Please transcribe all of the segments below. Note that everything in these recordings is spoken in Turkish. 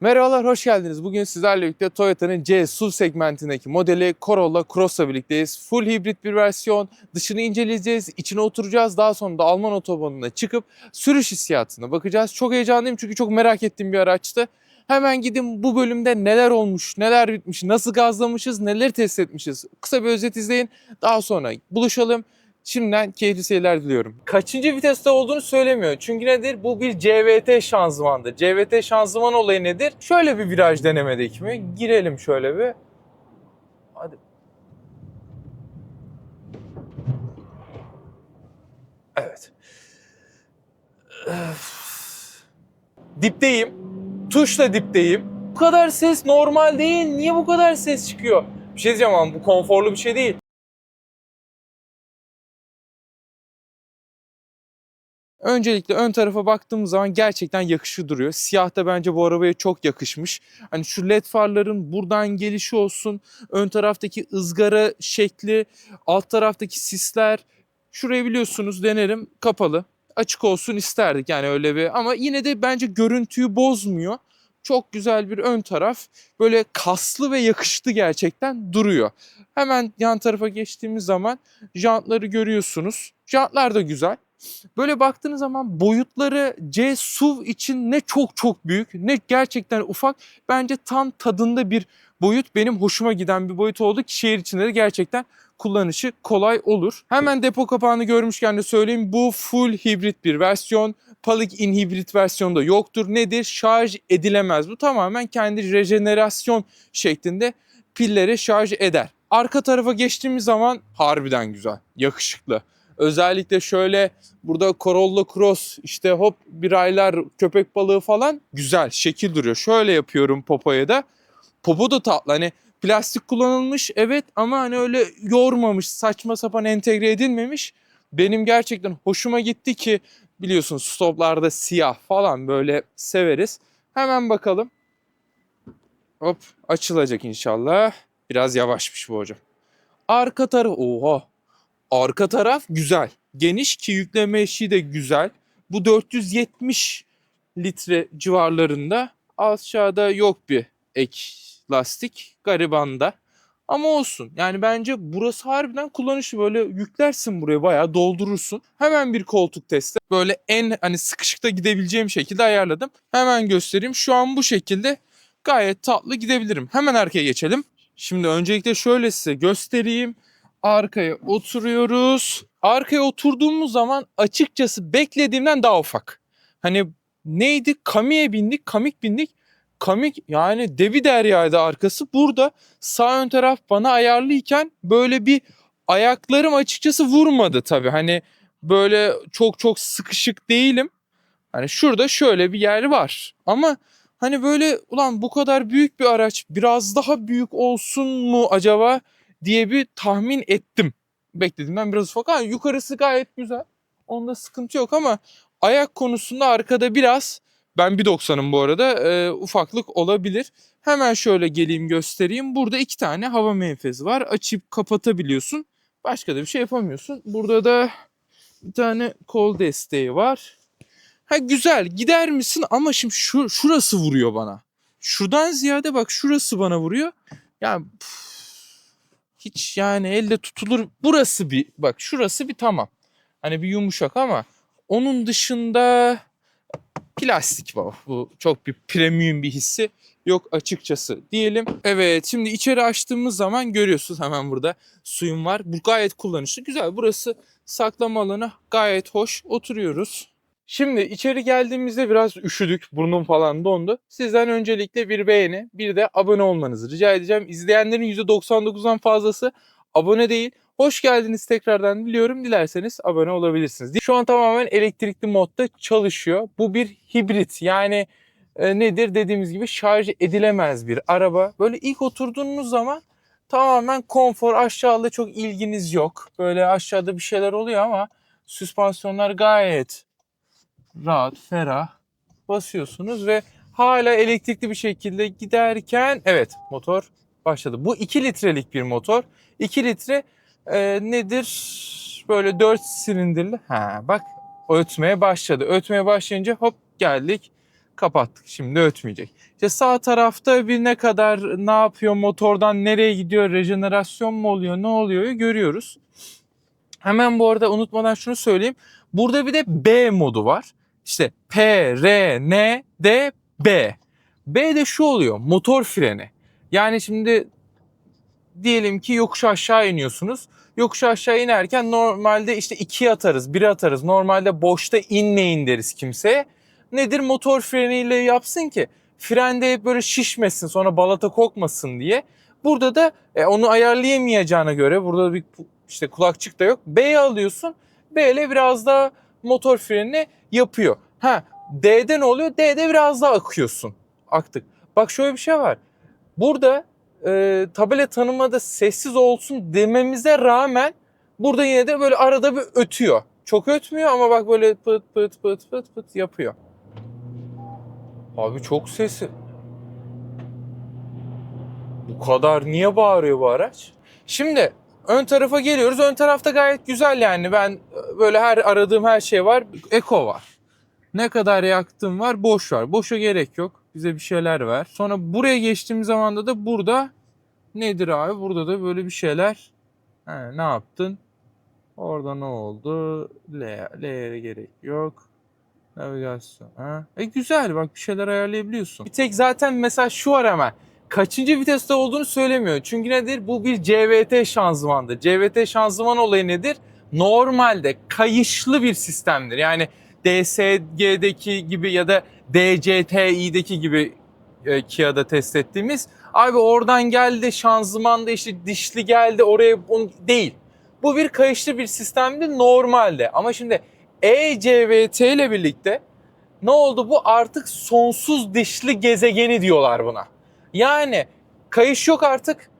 Merhabalar, hoş geldiniz. Bugün sizlerle birlikte Toyota'nın C SUV segmentindeki modeli Corolla Cross'la birlikteyiz. Full hibrit bir versiyon. Dışını inceleyeceğiz, içine oturacağız. Daha sonra da Alman otobanına çıkıp sürüş hissiyatına bakacağız. Çok heyecanlıyım çünkü çok merak ettiğim bir araçtı. Hemen gidin bu bölümde neler olmuş, neler bitmiş, nasıl gazlamışız, neler test etmişiz. Kısa bir özet izleyin. Daha sonra buluşalım. Şimdiden keyifli seyirler diliyorum. Kaçıncı viteste olduğunu söylemiyor. Çünkü nedir? Bu bir CVT şanzımandır. CVT şanzıman olayı nedir? Şöyle bir viraj denemedik mi? Girelim şöyle bir. Hadi. Evet. Öf. Dipteyim. Tuşla dipteyim. Bu kadar ses normal değil. Niye bu kadar ses çıkıyor? Bir şey diyeceğim ama bu konforlu bir şey değil. Öncelikle ön tarafa baktığımız zaman gerçekten yakışıklı duruyor. Siyah da bence bu arabaya çok yakışmış. Hani şu led farların buradan gelişi olsun, ön taraftaki ızgara şekli, alt taraftaki sisler. Şurayı biliyorsunuz denerim kapalı. Açık olsun isterdik yani öyle bir ama yine de bence görüntüyü bozmuyor. Çok güzel bir ön taraf. Böyle kaslı ve yakışıklı gerçekten duruyor. Hemen yan tarafa geçtiğimiz zaman jantları görüyorsunuz. Jantlar da güzel. Böyle baktığınız zaman boyutları C SUV için ne çok çok büyük ne gerçekten ufak. Bence tam tadında bir boyut. Benim hoşuma giden bir boyut oldu ki şehir içinde de gerçekten kullanışı kolay olur. Hemen depo kapağını görmüşken de söyleyeyim. Bu full hibrit bir versiyon. Plug-in hibrit versiyonda yoktur. Nedir? Şarj edilemez. Bu tamamen kendi rejenerasyon şeklinde pilleri şarj eder. Arka tarafa geçtiğimiz zaman harbiden güzel, yakışıklı. Özellikle şöyle burada Corolla Cross işte hop bir aylar köpek balığı falan güzel şekil duruyor. Şöyle yapıyorum popoya da. Popo da tatlı hani plastik kullanılmış evet ama hani öyle yormamış saçma sapan entegre edilmemiş. Benim gerçekten hoşuma gitti ki biliyorsunuz stoplarda siyah falan böyle severiz. Hemen bakalım. Hop açılacak inşallah. Biraz yavaşmış bu hocam. Arka taraf oha Arka taraf güzel. Geniş ki yükleme eşiği de güzel. Bu 470 litre civarlarında. Aşağıda yok bir ek lastik garibanda. Ama olsun. Yani bence burası harbiden kullanışlı. Böyle yüklersin buraya bayağı doldurursun. Hemen bir koltuk testi. Böyle en hani sıkışıkta gidebileceğim şekilde ayarladım. Hemen göstereyim. Şu an bu şekilde gayet tatlı gidebilirim. Hemen arkaya geçelim. Şimdi öncelikle şöyle size göstereyim arkaya oturuyoruz. Arkaya oturduğumuz zaman açıkçası beklediğimden daha ufak. Hani neydi? Kami'ye bindik, kamik bindik. Kamik yani devi deryaydı arkası. Burada sağ ön taraf bana ayarlıyken böyle bir ayaklarım açıkçası vurmadı tabii. Hani böyle çok çok sıkışık değilim. Hani şurada şöyle bir yer var. Ama hani böyle ulan bu kadar büyük bir araç biraz daha büyük olsun mu acaba diye bir tahmin ettim. Beklediğimden biraz ufak ama yukarısı gayet güzel. Onda sıkıntı yok ama ayak konusunda arkada biraz ben 1.90'ım bu arada e, ufaklık olabilir. Hemen şöyle geleyim göstereyim. Burada iki tane hava menfezi var. Açıp kapatabiliyorsun. Başka da bir şey yapamıyorsun. Burada da bir tane kol desteği var. Ha güzel gider misin ama şimdi şu, şurası vuruyor bana. Şuradan ziyade bak şurası bana vuruyor. Yani püf, hiç yani elle tutulur. Burası bir bak şurası bir tamam. Hani bir yumuşak ama onun dışında plastik bu. Bu çok bir premium bir hissi yok açıkçası diyelim. Evet şimdi içeri açtığımız zaman görüyorsunuz hemen burada suyum var. Bu gayet kullanışlı. Güzel burası saklama alanı gayet hoş. Oturuyoruz. Şimdi içeri geldiğimizde biraz üşüdük. Burnum falan dondu. Sizden öncelikle bir beğeni, bir de abone olmanızı rica edeceğim. İzleyenlerin %99'dan fazlası abone değil. Hoş geldiniz tekrardan diliyorum. Dilerseniz abone olabilirsiniz. Şu an tamamen elektrikli modda çalışıyor. Bu bir hibrit. Yani e, nedir dediğimiz gibi şarj edilemez bir araba. Böyle ilk oturduğunuz zaman tamamen konfor. Aşağıda çok ilginiz yok. Böyle aşağıda bir şeyler oluyor ama süspansiyonlar gayet rahat, ferah basıyorsunuz ve hala elektrikli bir şekilde giderken evet motor başladı. Bu 2 litrelik bir motor. 2 litre e, nedir? Böyle 4 silindirli. Ha bak ötmeye başladı. Ötmeye başlayınca hop geldik. Kapattık. Şimdi ötmeyecek. İşte sağ tarafta bir ne kadar ne yapıyor motordan nereye gidiyor rejenerasyon mu oluyor ne oluyor görüyoruz. Hemen bu arada unutmadan şunu söyleyeyim. Burada bir de B modu var. İşte P, R, N, D, B. B de şu oluyor motor freni. Yani şimdi diyelim ki yokuş aşağı iniyorsunuz. Yokuş aşağı inerken normalde işte ikiye atarız, biri atarız. Normalde boşta inmeyin deriz kimseye. Nedir motor freniyle yapsın ki? Frende hep böyle şişmesin sonra balata kokmasın diye. Burada da e, onu ayarlayamayacağına göre burada bir işte kulakçık da yok. B'ye alıyorsun. B ile biraz daha motor frenini yapıyor. Ha D'de ne oluyor? D'de biraz daha akıyorsun. Aktık. Bak şöyle bir şey var. Burada e, tabela tanımada sessiz olsun dememize rağmen burada yine de böyle arada bir ötüyor. Çok ötmüyor ama bak böyle pıt pıt pıt pıt pıt yapıyor. Abi çok sesi. Bu kadar niye bağırıyor bu araç? Şimdi ön tarafa geliyoruz. Ön tarafta gayet güzel yani. Ben e, böyle her aradığım her şey var. Eko var. Ne kadar yaktım var? Boş var. Boşa gerek yok. Bize bir şeyler ver. Sonra buraya geçtiğim zaman da da burada nedir abi? Burada da böyle bir şeyler. He, ne yaptın? Orada ne oldu? L'ye gerek yok. Navigasyon. Ha? E güzel bak bir şeyler ayarlayabiliyorsun. Bir tek zaten mesela şu var hemen. Kaçıncı viteste olduğunu söylemiyor. Çünkü nedir? Bu bir CVT şanzımandır. CVT şanzıman olayı nedir? Normalde kayışlı bir sistemdir. Yani DSG'deki gibi ya da DCTI'deki gibi e, Kia'da test ettiğimiz. Abi oradan geldi şanzımanda işte dişli geldi oraya onu değil. Bu bir kayışlı bir sistemdi normalde. Ama şimdi ECVT ile birlikte ne oldu? Bu artık sonsuz dişli gezegeni diyorlar buna. Yani kayış yok artık.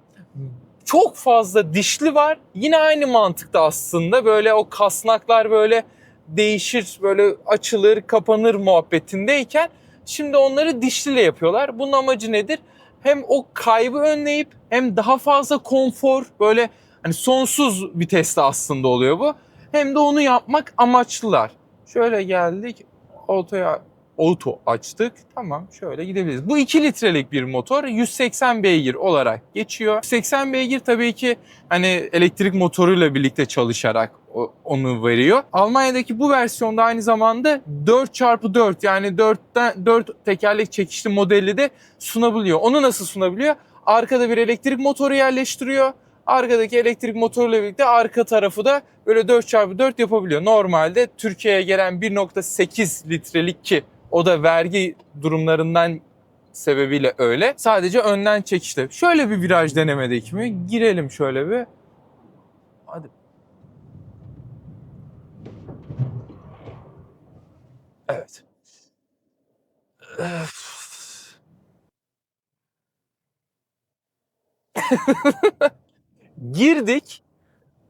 Çok fazla dişli var. Yine aynı mantıkta aslında. Böyle o kasnaklar böyle değişir, böyle açılır, kapanır muhabbetindeyken şimdi onları dişliyle yapıyorlar. Bunun amacı nedir? Hem o kaybı önleyip hem daha fazla konfor böyle hani sonsuz viteste aslında oluyor bu. Hem de onu yapmak amaçlılar. Şöyle geldik otoya auto açtık. Tamam şöyle gidebiliriz. Bu 2 litrelik bir motor 180 beygir olarak geçiyor. 180 beygir tabii ki hani elektrik motoruyla birlikte çalışarak onu veriyor. Almanya'daki bu versiyonda aynı zamanda 4x4 yani 4'ten 4 tekerlek çekişli modeli de sunabiliyor. Onu nasıl sunabiliyor? Arkada bir elektrik motoru yerleştiriyor. Arkadaki elektrik motoruyla birlikte arka tarafı da böyle 4x4 yapabiliyor. Normalde Türkiye'ye gelen 1.8 litrelik ki o da vergi durumlarından sebebiyle öyle. Sadece önden çekişli. Şöyle bir viraj denemedik mi? Girelim şöyle bir. Hadi. Evet. Girdik.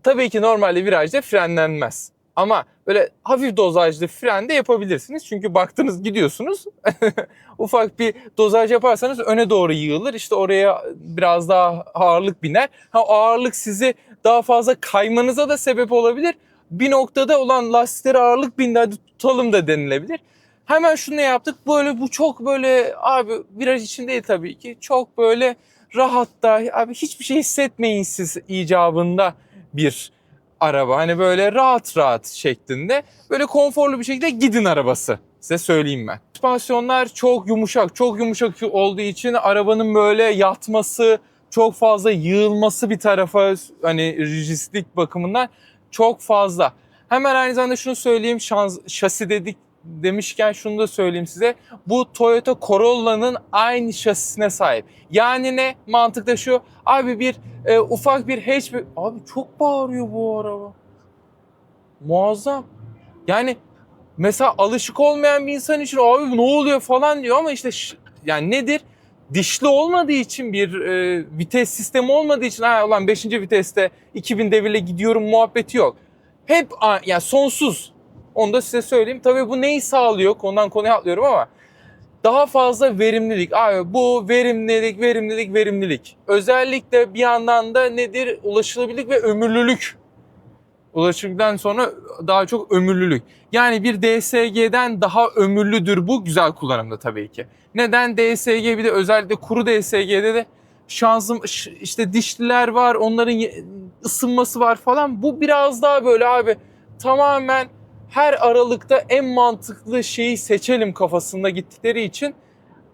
Tabii ki normalde virajda frenlenmez. Ama böyle hafif dozajlı fren de yapabilirsiniz. Çünkü baktınız gidiyorsunuz. Ufak bir dozaj yaparsanız öne doğru yığılır. İşte oraya biraz daha ağırlık biner. Ha ağırlık sizi daha fazla kaymanıza da sebep olabilir. Bir noktada olan lastiklere ağırlık bindi hadi tutalım da denilebilir. Hemen şunu yaptık. Böyle bu çok böyle abi viraj için tabii ki. Çok böyle rahat da abi hiçbir şey hissetmeyin siz icabında bir araba. Hani böyle rahat rahat şeklinde böyle konforlu bir şekilde gidin arabası. Size söyleyeyim ben. Süspansiyonlar çok yumuşak. Çok yumuşak olduğu için arabanın böyle yatması, çok fazla yığılması bir tarafa hani rigidlik bakımından çok fazla. Hemen aynı zamanda şunu söyleyeyim. Şans, şasi dedik demişken şunu da söyleyeyim size. Bu Toyota Corolla'nın aynı şasisine sahip. Yani ne? Mantıkta şu. Abi bir e, ufak bir hatchback. Abi çok bağırıyor bu araba. Muazzam. Yani mesela alışık olmayan bir insan için abi ne oluyor falan diyor ama işte yani nedir? Dişli olmadığı için bir e, vites sistemi olmadığı için ha ulan 5. viteste 2000 devirle gidiyorum muhabbeti yok. Hep yani sonsuz. Onu da size söyleyeyim. Tabii bu neyi sağlıyor? Konudan konuya atlıyorum ama daha fazla verimlilik. Abi bu verimlilik, verimlilik, verimlilik. Özellikle bir yandan da nedir? Ulaşılabilirlik ve ömürlülük Ulaşımdan sonra daha çok ömürlülük. Yani bir DSG'den daha ömürlüdür bu güzel kullanımda tabii ki. Neden DSG bir de özellikle kuru DSG'de de şanzım ş- işte dişliler var, onların ısınması var falan. Bu biraz daha böyle abi tamamen her aralıkta en mantıklı şeyi seçelim kafasında gittikleri için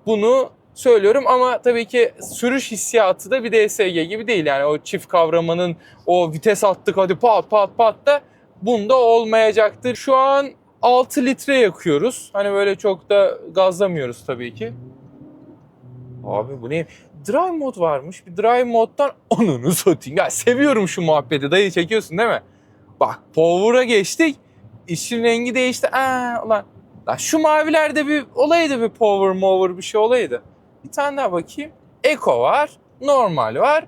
bunu söylüyorum ama tabii ki sürüş hissiyatı da bir DSG gibi değil yani o çift kavramanın o vites attık hadi pat pat pat da bunda olmayacaktır. Şu an 6 litre yakıyoruz. Hani böyle çok da gazlamıyoruz tabii ki. Abi bu ne? Drive mod varmış. Bir drive moddan onunu satayım. Ya seviyorum şu muhabbeti. Dayı çekiyorsun değil mi? Bak power'a geçtik. İşin rengi değişti. Aa ulan. Lan şu mavilerde bir olaydı bir power mover bir şey olaydı. Bir tane daha bakayım. Eco var. Normal var.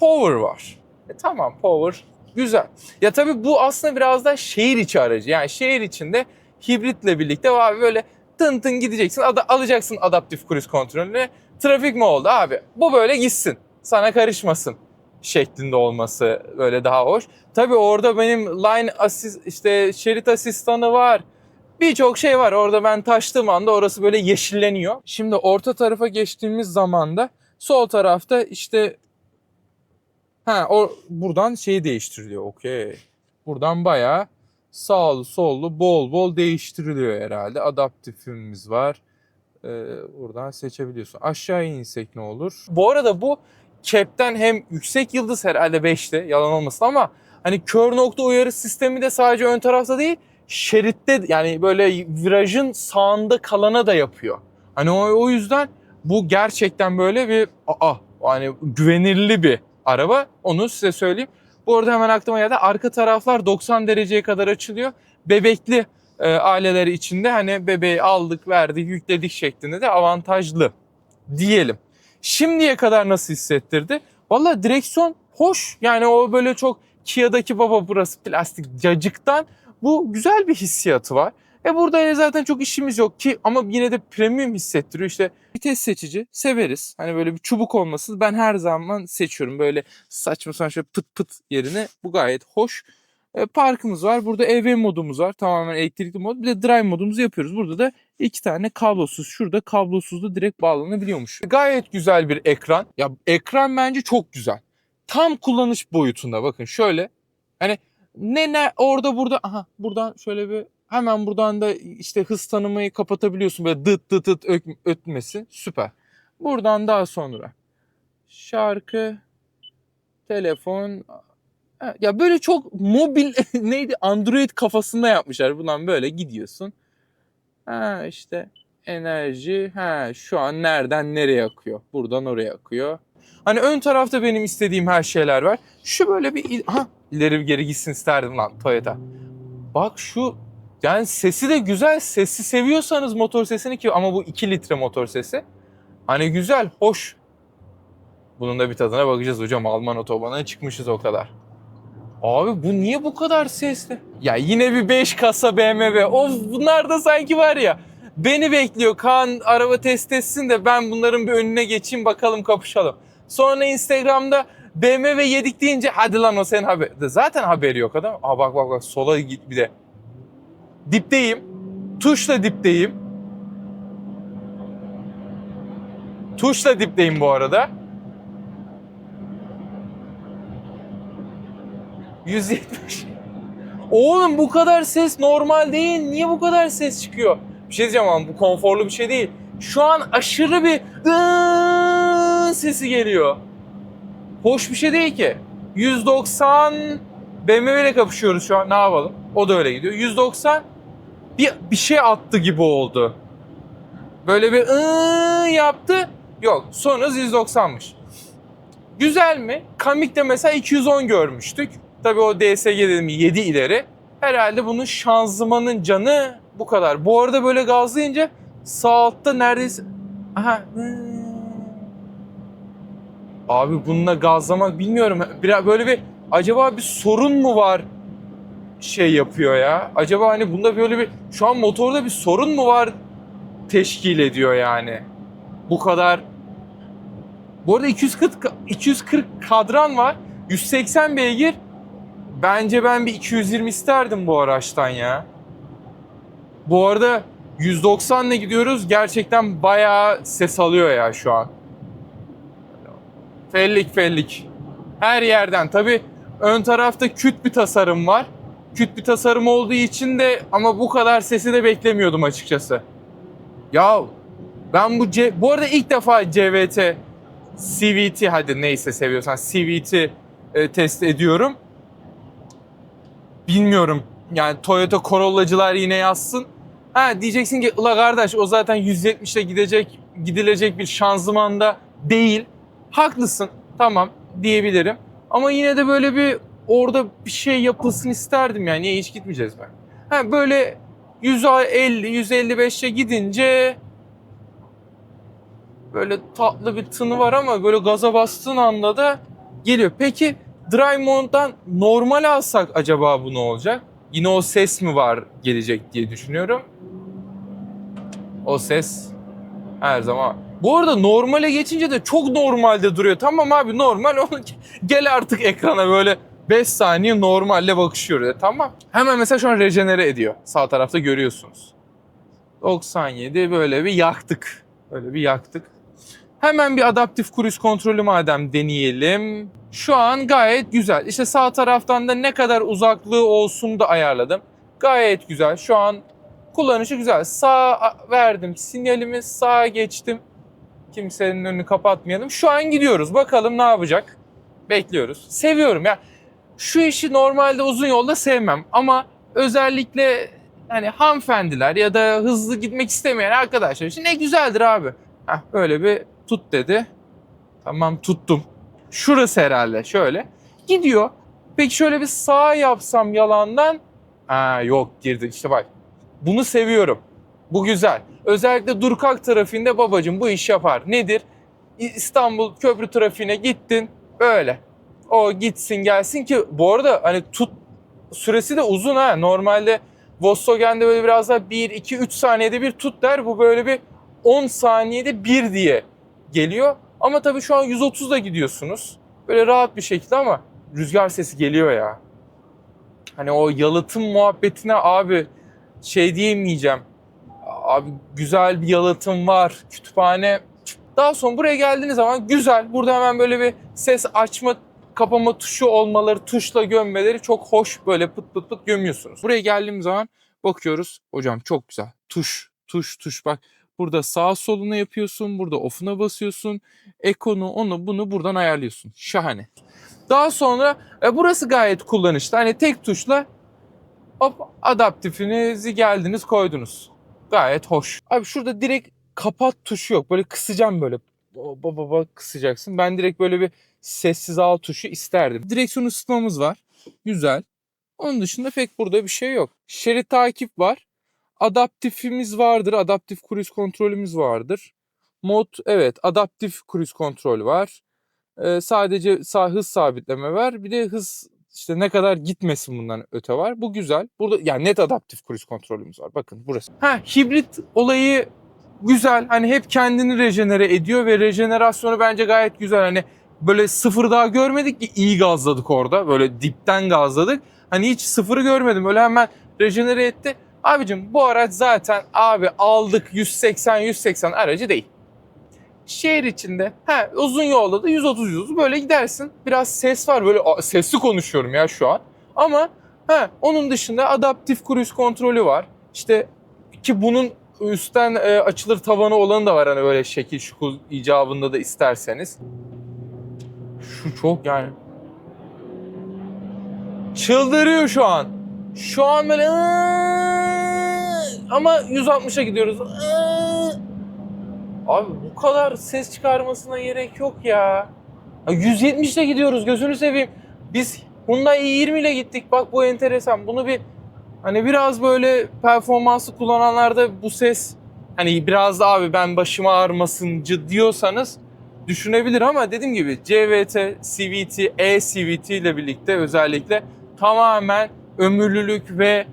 Power var. E tamam power güzel. Ya tabii bu aslında biraz da şehir içi aracı. Yani şehir içinde hibritle birlikte abi böyle tın tın gideceksin. Ada, alacaksın adaptif cruise kontrolünü. Trafik mi oldu abi? Bu böyle gitsin. Sana karışmasın şeklinde olması böyle daha hoş. Tabii orada benim line assist işte şerit asistanı var. Birçok şey var. Orada ben taştığım anda orası böyle yeşilleniyor. Şimdi orta tarafa geçtiğimiz zaman da sol tarafta işte ha o buradan şeyi değiştiriliyor. Okey. Buradan bayağı sağlı sollu bol bol değiştiriliyor herhalde. Adaptifimiz var. Ee, buradan seçebiliyorsun. Aşağıya insek ne olur? Bu arada bu Cap'ten hem yüksek yıldız herhalde 5'te yalan olmasın ama hani kör nokta uyarı sistemi de sadece ön tarafta değil şeritte yani böyle virajın sağında kalana da yapıyor. Hani o, o yüzden bu gerçekten böyle bir aa hani güvenirli bir araba. Onu size söyleyeyim. Bu arada hemen aklıma geldi. Arka taraflar 90 dereceye kadar açılıyor. Bebekli e, aileleri içinde hani bebeği aldık, verdik, yükledik şeklinde de avantajlı diyelim. Şimdiye kadar nasıl hissettirdi? Valla direksiyon hoş. Yani o böyle çok Kia'daki baba burası plastik cacıktan bu güzel bir hissiyatı var. E burada zaten çok işimiz yok ki ama yine de premium hissettiriyor. İşte vites seçici severiz. Hani böyle bir çubuk olması ben her zaman seçiyorum. Böyle saçma sapan şöyle pıt pıt yerine bu gayet hoş. E, parkımız var. Burada EV modumuz var. Tamamen elektrikli mod. Bir de drive modumuzu yapıyoruz. Burada da iki tane kablosuz. Şurada kablosuz da direkt bağlanabiliyormuş. Gayet güzel bir ekran. Ya ekran bence çok güzel. Tam kullanış boyutunda. Bakın şöyle. Hani ne ne orada burada aha buradan şöyle bir hemen buradan da işte hız tanımayı kapatabiliyorsun. Böyle dıt dıt dıt ötmesi. Süper. Buradan daha sonra şarkı, telefon, Ya böyle çok mobil neydi Android kafasında yapmışlar. Bundan böyle gidiyorsun. Ha işte enerji ha şu an nereden nereye akıyor? Buradan oraya akıyor. Hani ön tarafta benim istediğim her şeyler var. Şu böyle bir ha ileri geri gitsin isterdim lan Toyota. Bak şu yani sesi de güzel. Sesi seviyorsanız motor sesini ki ama bu 2 litre motor sesi. Hani güzel, hoş. Bunun da bir tadına bakacağız hocam. Alman otobana çıkmışız o kadar. Abi bu niye bu kadar sesli? Ya yine bir 5 kasa BMW. Of bunlar da sanki var ya. Beni bekliyor. Kaan araba test etsin de ben bunların bir önüne geçeyim bakalım kapışalım. Sonra Instagram'da BMW yedik deyince hadi lan o senin haber. Zaten haberi yok adam. Aa bak bak bak sola git bir de. Dipteyim. Tuşla dipteyim. Tuşla dipteyim bu arada. 170. Oğlum bu kadar ses normal değil. Niye bu kadar ses çıkıyor? Bir şey diyeceğim ama bu konforlu bir şey değil. Şu an aşırı bir sesi geliyor. Hoş bir şey değil ki. 190 BMW ile kapışıyoruz şu an. Ne yapalım? O da öyle gidiyor. 190 bir, bir şey attı gibi oldu. Böyle bir yaptı. Yok. Son hız 190'mış. Güzel mi? Kamik'te mesela 210 görmüştük. Tabii o dedim 7 ileri. Herhalde bunun şanzımanın canı bu kadar. Bu arada böyle gazlayınca sağ altta neredeyse... Aha. Abi bununla gazlamak bilmiyorum. Biraz böyle bir acaba bir sorun mu var şey yapıyor ya. Acaba hani bunda böyle bir şu an motorda bir sorun mu var teşkil ediyor yani. Bu kadar bu arada 240 ka- 240 kadran var. 180 beygir Bence ben bir 220 isterdim bu araçtan ya. Bu arada 190 ile gidiyoruz. Gerçekten bayağı ses alıyor ya şu an. Fellik fellik. Her yerden. Tabi ön tarafta küt bir tasarım var. Küt bir tasarım olduğu için de ama bu kadar sesi de beklemiyordum açıkçası. Ya ben bu C... Bu arada ilk defa CVT CVT hadi neyse seviyorsan CVT e, test ediyorum. Bilmiyorum. Yani Toyota Corolla'cılar yine yazsın. Ha diyeceksin ki ula kardeş o zaten 170 ile gidecek gidilecek bir şanzımanda değil. Haklısın. Tamam diyebilirim. Ama yine de böyle bir orada bir şey yapılsın isterdim yani. Niye hiç gitmeyeceğiz ben? Ha böyle 150 155'e gidince böyle tatlı bir tını var ama böyle gaza bastığın anda da geliyor. Peki Dry Mode'dan normal alsak acaba bu ne olacak? Yine o ses mi var gelecek diye düşünüyorum. O ses her zaman. Bu arada normale geçince de çok normalde duruyor. Tamam abi normal onu gel artık ekrana böyle 5 saniye normalle bakışıyor. E, tamam. Hemen mesela şu an rejenere ediyor. Sağ tarafta görüyorsunuz. 97 böyle bir yaktık. Böyle bir yaktık. Hemen bir adaptif cruise kontrolü madem deneyelim. Şu an gayet güzel. İşte sağ taraftan da ne kadar uzaklığı olsun da ayarladım. Gayet güzel. Şu an kullanışı güzel. Sağa verdim sinyalimi, sağa geçtim. Kimsenin önünü kapatmayalım. Şu an gidiyoruz. Bakalım ne yapacak. Bekliyoruz. Seviyorum ya. Şu işi normalde uzun yolda sevmem ama özellikle hani hanımefendiler ya da hızlı gitmek istemeyen arkadaşlar için ne güzeldir abi. Heh, böyle bir tut dedi. Tamam tuttum. Şurası herhalde şöyle. Gidiyor. Peki şöyle bir sağ yapsam yalandan. Ha yok girdi işte bak. Bunu seviyorum. Bu güzel. Özellikle Durkak trafiğinde babacım bu iş yapar. Nedir? İstanbul köprü trafiğine gittin böyle. O gitsin gelsin ki bu arada hani tut süresi de uzun ha. Normalde Volkswagen'de böyle biraz daha 1, 2, 3 saniyede bir tut der. Bu böyle bir 10 saniyede bir diye geliyor. Ama tabii şu an 130'da gidiyorsunuz. Böyle rahat bir şekilde ama rüzgar sesi geliyor ya. Hani o yalıtım muhabbetine abi şey diyemeyeceğim. Abi güzel bir yalıtım var. Kütüphane. Daha sonra buraya geldiğiniz zaman güzel. Burada hemen böyle bir ses açma kapama tuşu olmaları, tuşla gömmeleri çok hoş böyle pıt pıt pıt gömüyorsunuz. Buraya geldiğim zaman bakıyoruz. Hocam çok güzel. Tuş, tuş, tuş bak. Burada sağ soluna yapıyorsun. Burada off'una basıyorsun. Ekonu, onu bunu buradan ayarlıyorsun. Şahane. Daha sonra e, burası gayet kullanışlı. Hani tek tuşla hop adaptifinizi geldiniz koydunuz. Gayet hoş. Abi şurada direkt kapat tuşu yok. Böyle kısacağım böyle. Baba baba kısacaksın. Ben direkt böyle bir sessiz al tuşu isterdim. Direksiyon ısıtmamız var. Güzel. Onun dışında pek burada bir şey yok. Şerit takip var. Adaptifimiz vardır. Adaptif cruise kontrolümüz vardır. Mod evet adaptif cruise kontrol var. Ee, sadece sağ hız sabitleme var. Bir de hız işte ne kadar gitmesin bundan öte var. Bu güzel. Burada yani net adaptif cruise kontrolümüz var. Bakın burası. Ha hibrit olayı güzel. Hani hep kendini rejenere ediyor ve rejenerasyonu bence gayet güzel. Hani böyle sıfır daha görmedik ki iyi gazladık orada. Böyle dipten gazladık. Hani hiç sıfırı görmedim. Öyle hemen rejenere etti. Abicim bu araç zaten abi aldık 180-180 aracı değil. Şehir içinde he, uzun yolda da 130-130 böyle gidersin. Biraz ses var böyle sesli konuşuyorum ya şu an. Ama he, onun dışında adaptif cruise kontrolü var. İşte ki bunun üstten e, açılır tavanı olanı da var hani böyle şekil şukul icabında da isterseniz. Şu çok yani. Çıldırıyor şu an. Şu an böyle ama 160'a gidiyoruz. Abi bu kadar ses çıkarmasına gerek yok ya. 170 ile gidiyoruz gözünü seveyim. Biz Hyundai i20 ile gittik. Bak bu enteresan. Bunu bir hani biraz böyle performanslı kullananlarda bu ses hani biraz da abi ben başıma ağrımasıncı diyorsanız düşünebilir ama dediğim gibi CVT, CVT, e-CVT ile birlikte özellikle tamamen ömürlülük ve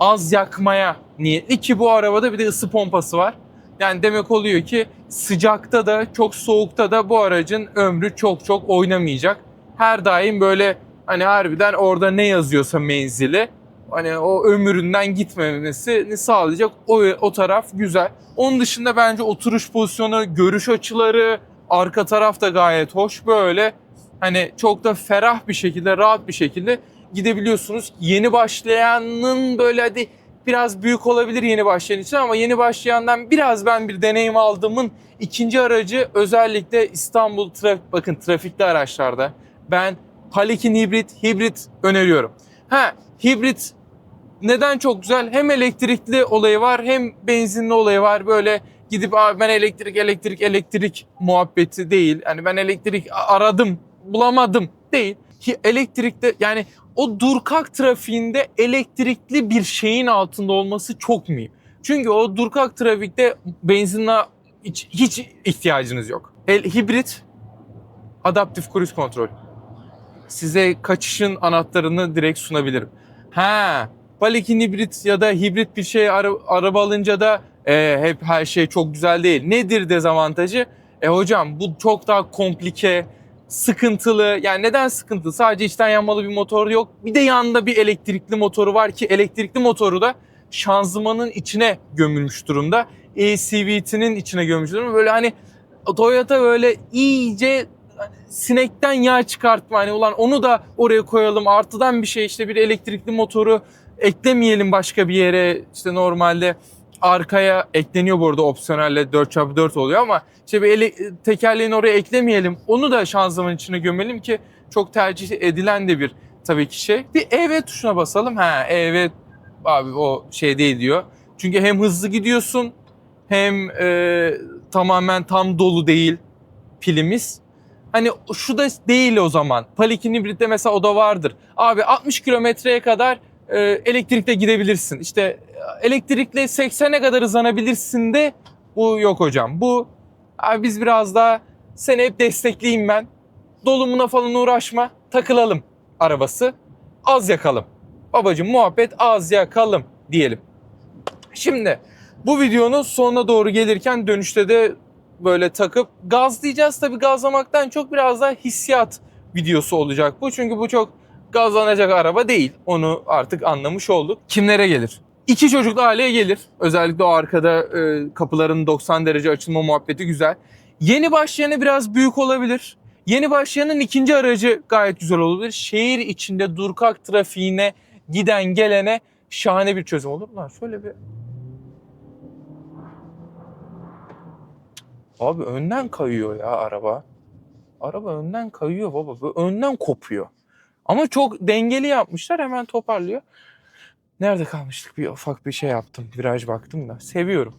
az yakmaya niyetli ki bu arabada bir de ısı pompası var. Yani demek oluyor ki sıcakta da çok soğukta da bu aracın ömrü çok çok oynamayacak. Her daim böyle Hani harbiden orada ne yazıyorsa menzili hani o ömründen gitmemesini sağlayacak o, o taraf güzel. Onun dışında bence oturuş pozisyonu, görüş açıları, arka taraf da gayet hoş böyle. Hani çok da ferah bir şekilde, rahat bir şekilde gidebiliyorsunuz. Yeni başlayanın böyle hadi biraz büyük olabilir yeni başlayan için ama yeni başlayandan biraz ben bir deneyim aldığımın ikinci aracı özellikle İstanbul trafik bakın trafikli araçlarda ben Palikin hibrit hibrit öneriyorum. Ha hibrit neden çok güzel? Hem elektrikli olayı var hem benzinli olayı var. Böyle gidip abi ben elektrik elektrik elektrik muhabbeti değil. Hani ben elektrik aradım bulamadım değil. Elektrikte yani o durkak trafiğinde elektrikli bir şeyin altında olması çok mühim. Çünkü o durkak trafikte benzinle hiç, hiç ihtiyacınız yok. El, hibrit adaptif cruise kontrol. Size kaçışın anahtarını direkt sunabilirim. Ha, Palikin hibrit ya da hibrit bir şey ara, araba alınca da e, hep her şey çok güzel değil. Nedir dezavantajı? E hocam bu çok daha komplike, sıkıntılı. Yani neden sıkıntılı? Sadece içten yanmalı bir motor yok. Bir de yanında bir elektrikli motoru var ki elektrikli motoru da şanzımanın içine gömülmüş durumda. ACVT'nin içine gömülmüş durumda. Böyle hani Toyota böyle iyice sinekten yağ çıkartma. Hani ulan onu da oraya koyalım. Artıdan bir şey işte bir elektrikli motoru eklemeyelim başka bir yere. İşte normalde arkaya ekleniyor bu arada opsiyonelle 4x4 oluyor ama işte bir ele, tekerleğini oraya eklemeyelim. Onu da şanzıman içine gömelim ki çok tercih edilen de bir tabii ki şey. Bir EV tuşuna basalım. Ha EV abi o şey değil diyor. Çünkü hem hızlı gidiyorsun hem e, tamamen tam dolu değil pilimiz. Hani şu da değil o zaman. Palikin hibritte mesela o da vardır. Abi 60 kilometreye kadar e, elektrikle gidebilirsin. İşte e, elektrikle 80'e kadar hızlanabilirsin de bu yok hocam. Bu abi biz biraz daha seni hep destekleyeyim ben. Dolumuna falan uğraşma. Takılalım arabası. Az yakalım. Babacım muhabbet az yakalım diyelim. Şimdi bu videonun sonuna doğru gelirken dönüşte de böyle takıp gazlayacağız. Tabii gazlamaktan çok biraz daha hissiyat videosu olacak bu. Çünkü bu çok gazlanacak araba değil. Onu artık anlamış olduk. Kimlere gelir? İki çocuklu aileye gelir. Özellikle o arkada e, kapıların 90 derece açılma muhabbeti güzel. Yeni başlayanı biraz büyük olabilir. Yeni başlayanın ikinci aracı gayet güzel olabilir. Şehir içinde durkak trafiğine giden gelene şahane bir çözüm olur. Lan şöyle bir Abi önden kayıyor ya araba. Araba önden kayıyor baba. Böyle önden kopuyor. Ama çok dengeli yapmışlar hemen toparlıyor. Nerede kalmıştık? Bir ufak bir şey yaptım. Viraj baktım da. Seviyorum.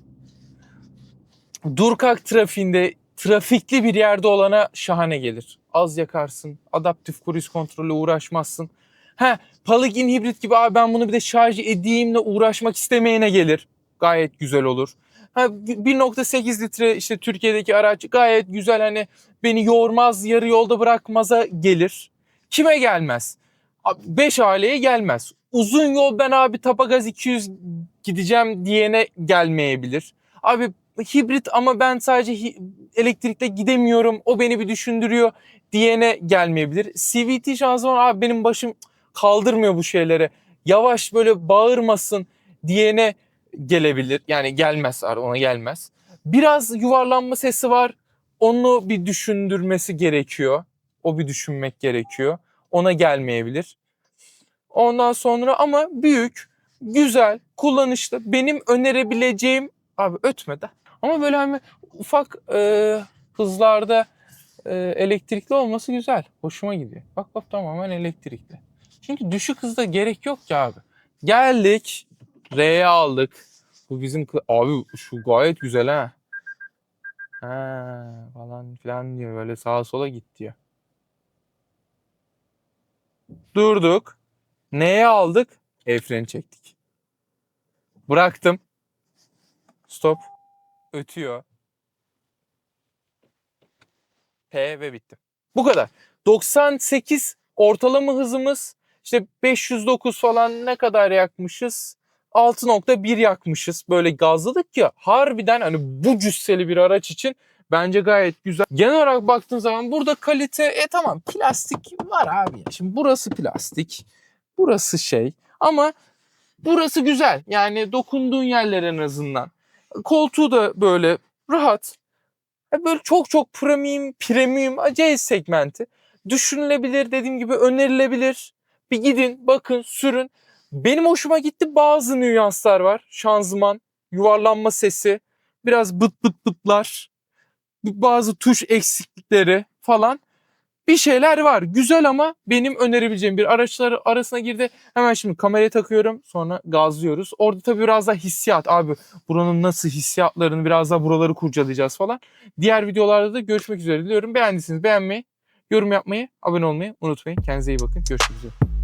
Durkak trafiğinde trafikli bir yerde olana şahane gelir. Az yakarsın. Adaptif cruise kontrolü uğraşmazsın. He, plug-in hibrit gibi abi ben bunu bir de şarj edeyimle uğraşmak istemeyene gelir. Gayet güzel olur. Ha, 1.8 litre işte Türkiye'deki araç gayet güzel hani beni yormaz yarı yolda bırakmaza gelir. Kime gelmez? 5 aileye gelmez. Uzun yol ben abi Tapagaz 200 gideceğim diyene gelmeyebilir. Abi hibrit ama ben sadece elektrikle gidemiyorum o beni bir düşündürüyor diyene gelmeyebilir. CVT şanzıman abi benim başım kaldırmıyor bu şeylere. Yavaş böyle bağırmasın diyene gelebilir. Yani gelmez ona gelmez. Biraz yuvarlanma sesi var. Onu bir düşündürmesi gerekiyor. O bir düşünmek gerekiyor. Ona gelmeyebilir. Ondan sonra ama büyük, güzel, kullanışlı. Benim önerebileceğim abi ötmeden. Ama böyle hani ufak e, hızlarda e, elektrikli olması güzel. Hoşuma gidiyor. Bak bak tamamen elektrikli. Çünkü düşük hızda gerek yok ki abi. Geldik R'ye aldık. Bu bizim abi şu gayet güzel ha. Ha falan filan diyor böyle sağa sola git diyor. Durduk. Neye aldık? El freni çektik. Bıraktım. Stop. Ötüyor. P ve bitti. Bu kadar. 98 ortalama hızımız. İşte 509 falan ne kadar yakmışız? 6.1 yakmışız. Böyle gazladık ya harbiden hani bu cüsseli bir araç için Bence gayet güzel. Genel olarak baktığın zaman burada kalite e tamam plastik var abi. Şimdi burası plastik. Burası şey ama burası güzel. Yani dokunduğun yerler en azından. Koltuğu da böyle rahat. Ya Böyle çok çok premium, premium C segmenti. Düşünülebilir dediğim gibi önerilebilir. Bir gidin bakın sürün. Benim hoşuma gitti bazı nüanslar var. Şanzıman, yuvarlanma sesi, biraz bıt bıt bıtlar, bazı tuş eksiklikleri falan. Bir şeyler var. Güzel ama benim önerebileceğim bir araçlar arasına girdi. Hemen şimdi kameraya takıyorum. Sonra gazlıyoruz. Orada tabii biraz daha hissiyat. Abi buranın nasıl hissiyatlarını biraz daha buraları kurcalayacağız falan. Diğer videolarda da görüşmek üzere diliyorum. Beğendiyseniz beğenmeyi, yorum yapmayı, abone olmayı unutmayın. Kendinize iyi bakın. Görüşmek üzere.